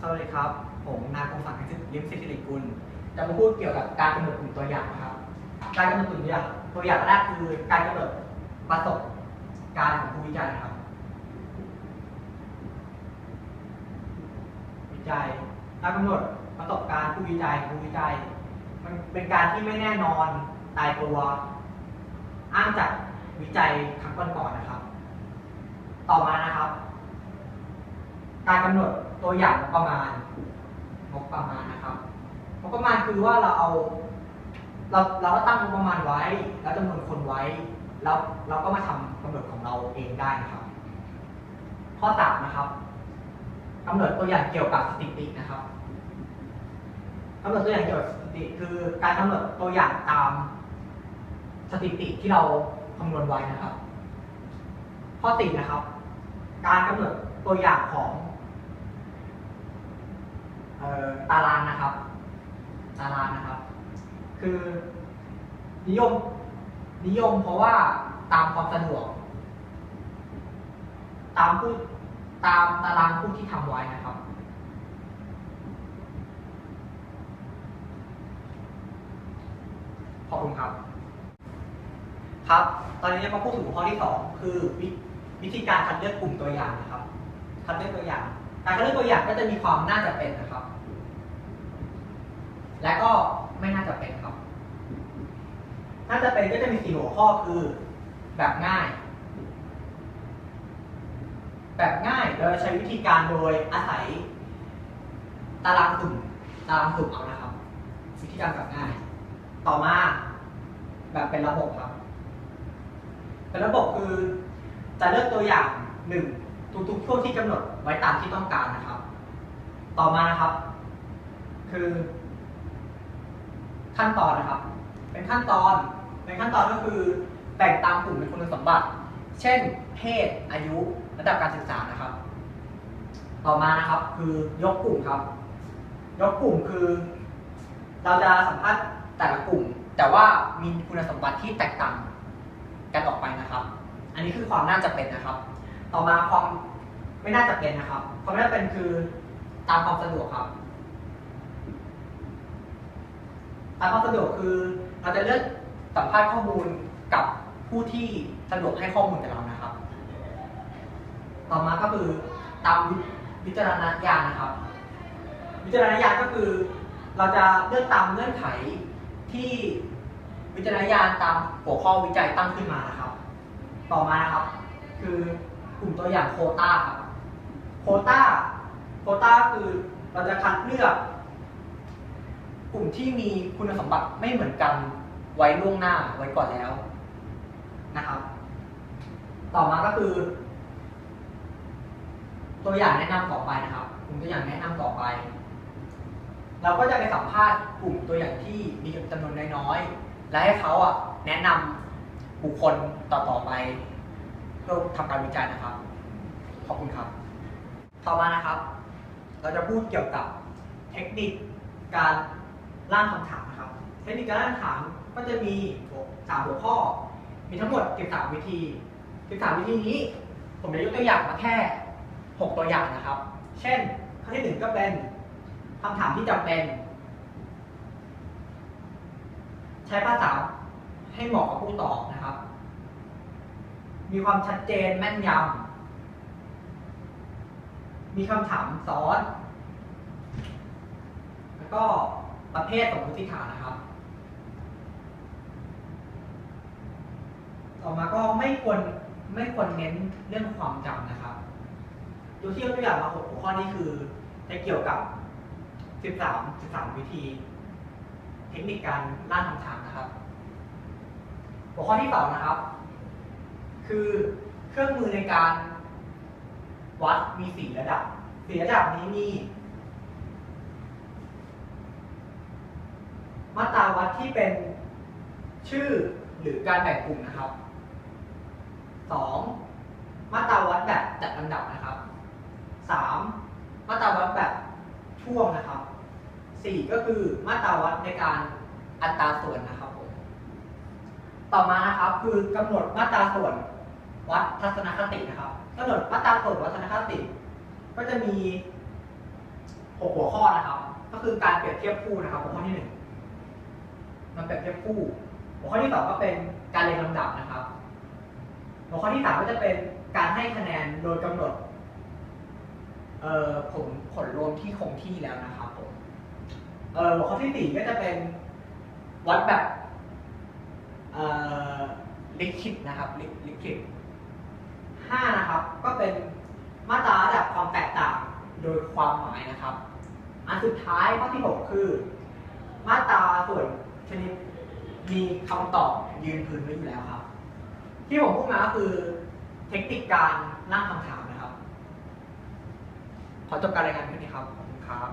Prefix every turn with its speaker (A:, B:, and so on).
A: สวัสดีครับ ผมนายพงศักดิ์ลิ้มสิทธิริกุล จะมาพูดเกี่ยวกับการกำหนดกลุ่มตัวอย่างนะครับ การกำหนดกลุ่มตัวอย่างตัวอย่างแรกคือการกำหนดประสบการณ์ของผู้วิจัยครับ วิจัยการกำหนดประสบการณ์ผู้วิจัยผู้วิจัย มันเป็นการที่ไม่แน่นอนตายตัว อ้างจากวิจัยครั้งก่อนๆนะครับ ต่อมานะครับ การกำหนดตัวอย่างงบประมาณงบประมาณนะครับงบประมาณคือว่าเราเอาเราเราก็ตั้งงบประมาณไว้ แล้วจำนวนคนไว้ แล้วเราก็มาทำกำหนดของเราเองได้นะครับ ข้อสามนะครับกำหนดตัวอย่างเกี่ยวกับสถิตินะครับกำหนดตัวอย่างเกี่ยวกับสถิติ คือการกำหนดตัวอย่างตามสถิติที่เราคำนวณไว้นะครับ ข้อสี่นะครับ การกำหนดตัวอย่างของ ตารางนะครับ ตารางนะครับ คือนิยมนิยมเพราะว่าตามความสะดวก ตามผู้ตามตารางผู้ที่ทำไว้นะครับ ขอบคุณครับ ครับ ตอนนี้จะมาพูดถึงหัวข้อที่สองคือววิธีการคัดเลือกกลุ่มตัวอย่างนะครับ คัดเลือกตัวอย่าง การคัดเลือกตัวอย่างก็จะมีความน่าจะเป็นนะครับ และก็ไม่น่าจะเป็นครับ น่าจะเป็นก็จะมีสี่หัวข้อคือแบบง่าย แบบง่ายเราจะใช้วิธีการโดยอาศัย ตารางสุ่มตารางสุ่มเอานะครับ วิธีการแบบง่าย ต่อมา แบบเป็นระบบครับ เป็นระบบคือจะเลือกตัวอย่างหนึ่ง ทุกๆช่วงที่กำหนดไว้ตามที่ต้องการนะครับ ต่อมานะครับ คือ ขั้นตอนนะครับ เป็นขั้นตอนเป็นขั้นตอนก็คือแบ่งตามกลุ่มเป็นคุณสมบัติ เช่น เพศ อายุ ระดับการศึกษานะครับ ต่อมานะครับ คือยกกลุ่มครับ ยกกลุ่มคือ เราจะสัมภาษณ์แต่ละกลุ่ม แต่ว่ามีคุณสมบัติที่แตกต่างกันออกไปนะครับ อันนี้คือความน่าจะเป็นนะครับ ต่อมาความไม่น่าจะเป็นนะครับ ความไม่น่าจะเป็นคือตามความสะดวกครับ ตามความสะดวกคือเราจะเลือกสัมภาษณ์ข้อมูลกับผู้ที่สะดวกให้ข้อมูลกับเรานะครับ ต่อมาก็คือตามวิจารณญาณนะครับ วิจารณญาณก็คือ เราจะเลือกตามเงื่อนไขที่วิจารณญาณตามหัวข้อวิจัยตั้งขึ้นมานะครับ ต่อมานะครับ คือ กลุ่มตัวอย่างโคต้าครับโคต้าโคต้าคือเราจะคัดเลือก กลุ่มที่มีคุณสมบัติไม่เหมือนกันไว้ล่วงหน้าไว้ก่อนแล้วนะครับ ต่อมาก็คือ ตัวอย่างแนะนำต่อไปนะครับ กลุ่มตัวอย่างแนะนำต่อไป เราก็จะไปสัมภาษณ์กลุ่มตัวอย่างที่มีจำนวนน้อยๆและให้เขาอะแนะนำบุคคลต่อๆไป เพื่อทำการวิจัยนะครับ ขอบคุณครับ ต่อมานะครับ เราจะพูดเกี่ยวกับเทคนิคการร่างคำถามนะครับ เทคนิคการร่างคำถามก็จะมีสามหัวข้อ มีทั้งหมด13วิธี13วิธีนี้ ผมจะยกตัวอย่างมาแค่ 6 ตัวอย่างนะครับ เช่นข้อที่หนึ่งก็เป็นคำถามที่จำเป็น ใช้ภาษาให้เหมาะกับผู้ตอบนะครับ มีความชัดเจนแม่นยำ มีคำถามซ้อน แล้วก็ประเภทสมมติฐานนะครับ ต่อมาก็ไม่ควรไม่ควรเน้นเรื่องความจำนะครับดูที่ยกตัวอย่างมาหกหัวข้อนี้คือ จะเกี่ยวกับ 13 13 วิธี เทคนิคการร่างคำถามนะครับ หัวข้อที่สองนะครับ คือเครื่องมือในการวัดมีสี่ระดับสี่ระดับนี้มี มาตราวัดที่เป็นชื่อหรือการแบ่งกลุ่มนะครับ 2. มาตราวัดแบบจัดลำดับนะครับ 3. มาตราวัดแบบช่วงนะครับ 4. ก็คือมาตราวัดในการอัตราส่วนนะครับผม ต่อมานะครับคือกำหนดมาตราส่วน วัดทัศนคตินะครับกำหนดมาตราส่วนวัดทัศนคติ ก็จะมีหกหัวข้อนะครับ ก็คือการเปรียบเทียบคู่นะครับ หัวข้อที่หนึ่งมันเปรียบเทียบคู่ หัวข้อที่สองก็เป็นการเรียงลำดับนะครับ หัวข้อที่สามก็จะเป็นการให้คะแนนโดยกำหนดเอ่อผลผลรวมที่คงที่แล้วนะครับผมเอ่อหัวข้อที่สี่ก็จะเป็นวัดแบบเอ่อลิขิตนะครับลิลิขิต ห้านะครับ ก็เป็นมาตราระดับความแตกต่างโดยความหมายนะครับ อันสุดท้ายข้อที่หกคือ มาตราส่วนชนิดมีคำตอบยืนพื้นไว้อยู่แล้วครับ ที่ผมพูดมาก็คือเทคนิคการนั่งคำถามนะครับ ขอจบการรายงานเพียงนี้ครับ ขอบคุณครับ